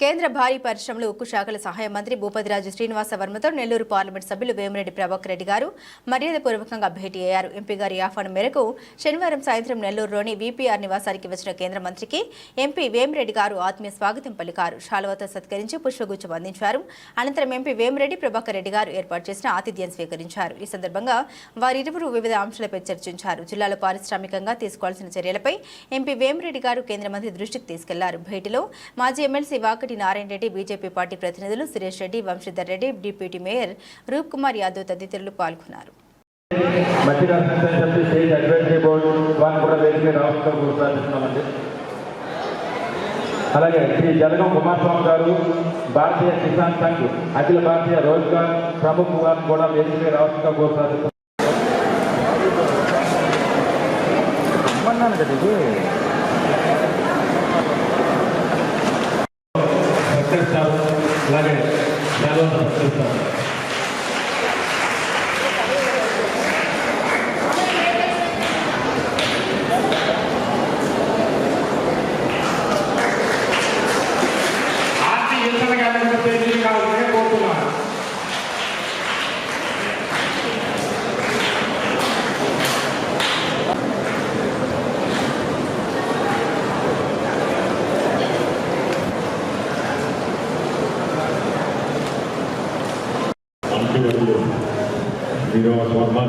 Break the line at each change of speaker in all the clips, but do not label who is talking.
కేంద్ర భారీ పరిశ్రమలు ఉక్కు శాఖల సహాయ మంత్రి భూపతిరాజు శ్రీనివాస వర్మతో నెల్లూరు పార్లమెంట్ సభ్యులు వేమిరెడ్డి ప్రభాకర్ రెడ్డి గారు మర్యాదపూర్వకంగా భేటీ అయ్యారు. ఎంపీ గారి ఆహ్వానం మేరకు శనివారం సాయంత్రం నెల్లూరులోని వీపీఆర్ నివాసానికి వచ్చిన కేంద్ర మంత్రికి ఎంపీ వేమిరెడ్డి గారు ఆత్మీయ స్వాగతం పలికారు. శాలువతో సత్కరించి పుష్పగుచ్చం అందించారు. అనంతరం ఎంపీ వేమిరెడ్డి ప్రభాకర్ రెడ్డి గారు ఏర్పాటు చేసిన ఆతిథ్యం స్వీకరించారు. ఈ సందర్భంగా వారిరువురు వివిధ అంశాలపై చర్చించారు. జిల్లాలో పారిశ్రామికంగా తీసుకోవాల్సిన చర్యలపై ఎంపీ వేమిరెడ్డి గారు కేంద్ర మంత్రి దృష్టికి తీసుకెళ్ళారు. భేటీలో మాజీ MLC Vakati Narayana Reddy BJP party ప్రతినిధులు సురేష్ రెడ్డి వంశీధర్ రెడ్డి డిప్యూటీ మేయర్ రూప్ కుమార్ యాదవ్ తదితరులు పాల్గొన్నారు.
అలాగే శ్రీ జలగం కుమారస్వామి గారు భారతీయ కిసాన్ సంఘ్ అఖిల భారతీయ రోజ్గార్ ప్రముఖ వారిని కూడా వేదిక రాష్ట్రంగా కదా
Thank you.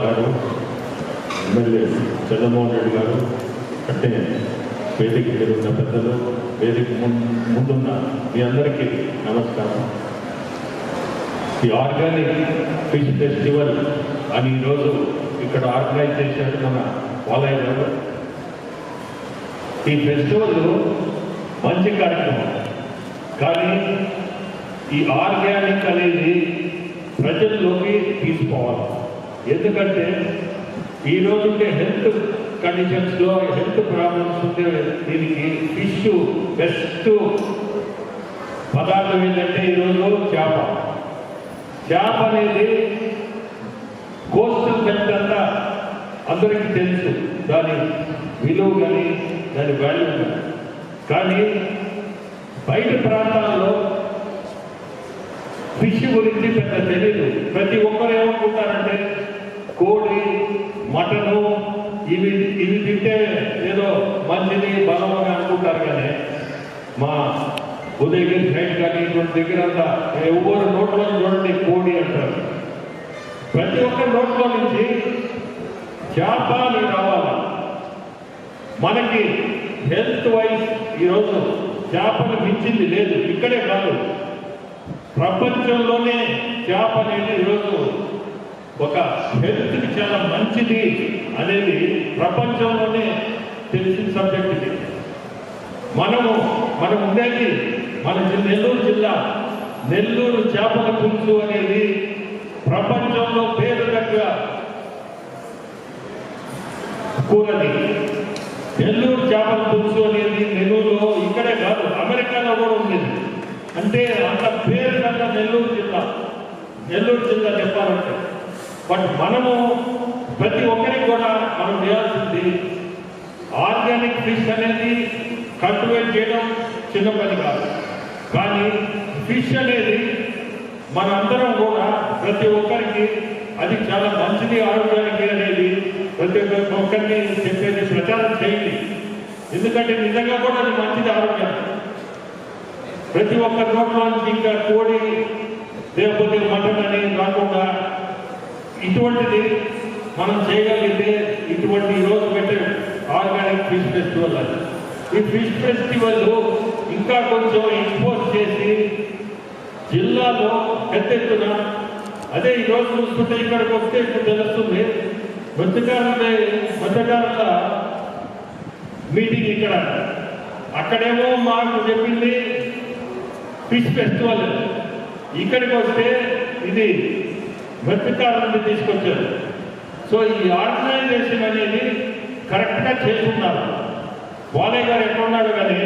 గారు ఎమ్మెల్యే చంద్రమోహన్ రెడ్డి గారు అంటే వేదిక మీద ఉన్న పెద్దలు వేదిక ముందున్న మీ అందరికీ నమస్కారం. ఈ ఆర్గానిక్ ఫిష్ ఫెస్టివల్ అని ఈరోజు ఇక్కడ ఆర్గనైజ్ చేశారు మన వాలయ్య గారు. ఈ ఫెస్టివల్ మంచి కార్యక్రమం. కానీ ఈ ఆర్గానిక్ అనేది ప్రజల్లోకి తీసుకోవాలి. ఎందుకంటే ఈ రోజు హెల్త్ కండిషన్స్లో హెల్త్ ప్రాబ్లమ్స్ ఉండే దీనికి ఫిష్ బెస్ట్ పదార్థం ఏంటంటే ఈరోజు చేప. చేప అనేది కోస్టల్ బెల్ట్ అంతా అందరికీ తెలుసు. దాని విలువ కానీ దాని వాల్యూ కానీ. కానీ బయట ప్రాంతాల్లో ఫిష్ గురించి పెద్ద తెలియదు ప్రతి ఒక్కరు ఏమనుకుంటారంటే కోడి మటను ఇవి ఇవి తింటే ఏదో మంచిది బలం అని అనుకుంటారు కానీ మా ఉదయగిరి సైడ్ కానీ ఇటువంటి దగ్గర అంతా ఎవరు నోట్లో చూడండి కోడి అంటారు. ప్రతి ఒక్క నోట్లో నుంచి చేప రావాలి. మనకి హెల్త్ వైజ్ ఈరోజు చేపలు మించింది లేదు ఇక్కడే కాదు. ప్రపంచంలోనే చేప అనేది ఈరోజు ఒక హెల్త్కి చాలా మంచిది అనేది ప్రపంచంలోనే తెలిసిన సబ్జెక్ట్ ఇది. మనము మనం ఉండేది మన నెల్లూరు జిల్లా నెల్లూరు చేపల పులుసు అనేది ప్రపంచంలో పేరు దగ్గర కూరది. నెల్లూరు చేపల పులుసు అనేది నెల్లూరులో ఇక్కడే కాదు అమెరికాలో కూడా ఉండేది. అంటే అంత పేరు కన్నా నెల్లూరు జిల్లా. నెల్లూరు జిల్లా చెప్పాలంటే. బట్ మనము ప్రతి ఒక్కరికి కూడా మనం చేయాల్సింది ఆర్గానిక్ ఫిష్ అనేది కల్టివేట్ చేయడం చిన్న పని కాదు. కానీ ఫిష్ అనేది మనందరం కూడా ప్రతి ఒక్కరికి అది చాలా మంచిది ఆరోగ్యానికి అనేది ప్రతి ఒక్కరిని చెప్పేది ప్రచారం చేయండి. ఎందుకంటే నిజంగా కూడా అది మంచిది ఆరోగ్యం ప్రతి ఒక్క నోట్లో నుంచి ఇంకా కోడి లేకపోతే మటన్ అని కాకుండా ఇటువంటిది మనం చేయగలిగితే ఇటువంటి ఈరోజు పెట్టే ఆర్గానిక్ ఫిష్ ఫెస్టివల్ అది. ఈ ఫిష్ ఫెస్టివల్ ఇంకా కొంచెం ఎక్స్పోజ్ చేసి జిల్లాలో పెద్ద ఎత్తున అదే ఈరోజు చూసుకుంటే ఇక్కడికి వస్తే ఇప్పుడు తెలుస్తుంది మధ్యకాలంలో మధ్యకాలంలో మీటింగ్ ఇక్కడ. అక్కడేమో మాకు చెప్పింది ఫిష్ ఫెస్టివల్ ఇక్కడికి వస్తే ఇది మత్స్యకారుల నుండి తీసుకొచ్చారు. సో ఈ ఆర్గనైజేషన్ అనేది కరెక్ట్గా చేస్తున్నారు వాలయ్య గారు ఎట్లున్నాడు కానీ?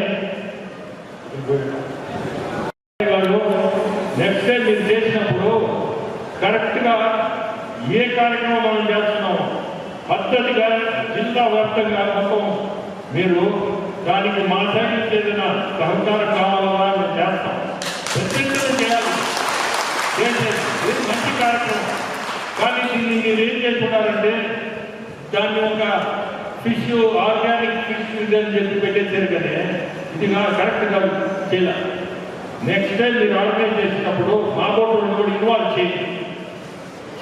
గారు నెక్స్ట్ టైం మీరు చేసినప్పుడు కరెక్ట్గా ఏ కార్యక్రమం మనం చేస్తున్నాము పద్ధతిగా జిల్లా వ్యాప్తంగా మొత్తం మీరు దానికి మా సైడ్ నుంచి సహకారం కావాలా మేము చేస్తాం ప్రత్యేకంగా చేయాలి. ఇది మంచి కార్యక్రమం. కానీ దీన్ని మీరు ఏం చేస్తున్నారంటే దాన్ని ఒక ఫిష్ ఆర్గానిక్ ఫిష్ ఇది అని చెప్పి పెట్టేశారు కానీ ఇది కరెక్ట్గా చేయాలి? నెక్స్ట్ టైం మీరు ఆర్గనైజ్ చేసినప్పుడు మా బోర్డు కూడా ఇన్వాల్వ్ చేయండి.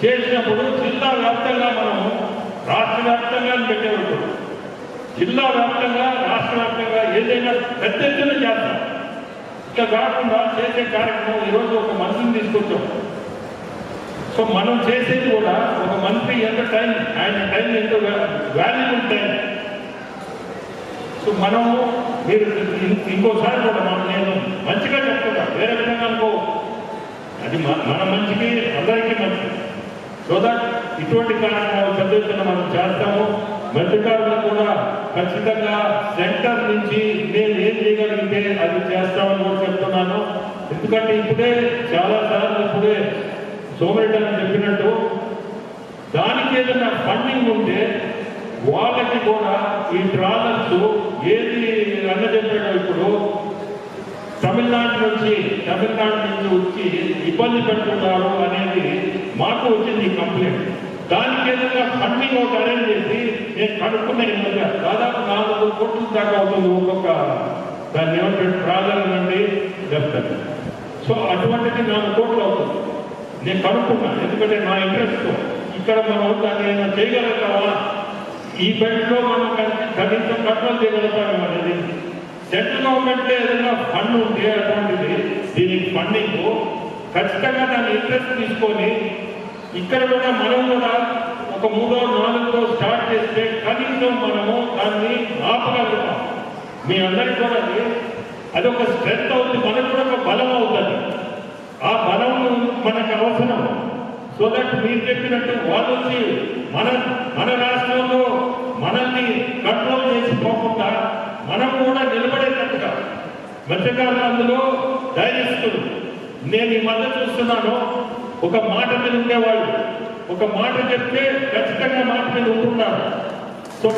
చేసినప్పుడు జిల్లా వ్యాప్తంగా మనం రాష్ట్ర వ్యాప్తంగా పెట్టేవాడు జిల్లా వ్యాప్తంగా రాష్ట్ర వ్యాప్తంగా ఏదైనా పెద్ద ఎత్తున చేస్తాం. ఇట్లా కాకుండా చేసే కార్యక్రమం ఈరోజు ఒక మంత్రిని తీసుకొచ్చాం. సో మనం చేసేది కూడా ఒక ఎంత టైం ఆయన టైం ఎంతో వాల్యుబుల్ టైం సో మనం మీరు ఇంకోసారి కూడా మనం నేను మంచిగా చెప్తున్నా వేరే విధంగా అనుకో. అది మన- మన మంచికి అందరికీ మంచిది. సో దట్ ఇటువంటి కార్యక్రమాలు చదువుతున్న మనం చేస్తాము. మధ్యకారులు కూడా ఖచ్చితంగా సెంటర్ నుంచి నేను ఏం చేయగలిగితే అది చేస్తామని కూడా చెప్తున్నాను. ఎందుకంటే ఇప్పుడే చాలా సార్లు ఇప్పుడే సోమరెడ్డి అని చెప్పినట్టు దానికి ఏదైనా ఫండింగ్ ఉంటే వాళ్ళకి కూడా ఈ ట్రాలర్స్ ఏది అన్న చెప్పాడో ఇప్పుడు తమిళనాడు నుంచి తమిళనాడు నుంచి వచ్చి ఇబ్బంది పెడుతున్నారు అనేది మాకు వచ్చింది కంప్లైంట్ దానికి ఏదైనా ఫండింగ్ ఒకటి అరేంజ్ చేసి నేను కనుక్కున్నాను మధ్య దాదాపు నాలుగు కోట్ల దాకా అవుతుంది ఒక్కొక్క దాన్ని ఏమంటే ట్రాలర్ నుండి చెప్తాను సో అటువంటిది నాలుగు కోట్లు అవుతుంది. నేను కనుక్కున్నాను ఎందుకంటే నా ఇంట్రెస్ట్ ఇక్కడ మనం దాన్ని ఏమైనా చేయగలుగుతామా ఈ బెడ్లో మనం కనీసం కంట్రోల్ చేయగలుగుతాం అనేది? సెంట్రల్ గవర్నమెంట్ ఏదైనా ఫండ్ ఉంటే అటువంటిది దీనికి ఫండింగ్ ఖచ్చితంగా దాన్ని ఇంట్రెస్ట్ తీసుకొని ఇక్కడ కూడా మనం కూడా ఒక మూడో నాలుగుతో స్టార్ట్ చేస్తే కనీసం మనము దాన్ని ఆపగలుగుతాం. మీ అందరికీ కూడా అది అదొక స్ట్రెంత్ అవుతుంది మనకు కూడా ఒక బలం అవుతుంది ఆ బలం మనకు అవసరం సో దట్ మీరు చెప్పినట్టు వాళ్ళు వచ్చి మన మన రాష్ట్రంలో మనల్ని కంట్రోల్ చేసి పోకుండా మనం కూడా నిలబడేటట్టుగా మధ్యకాలం అందులో ధైర్యస్తులు. నేను ఈ మధ్య చూస్తున్నాను ఒక మాట మీద ఉండేవాళ్ళు. ఒక మాట చెప్తే ఖచ్చితంగా మాట మీద ఉంటున్నారు. సో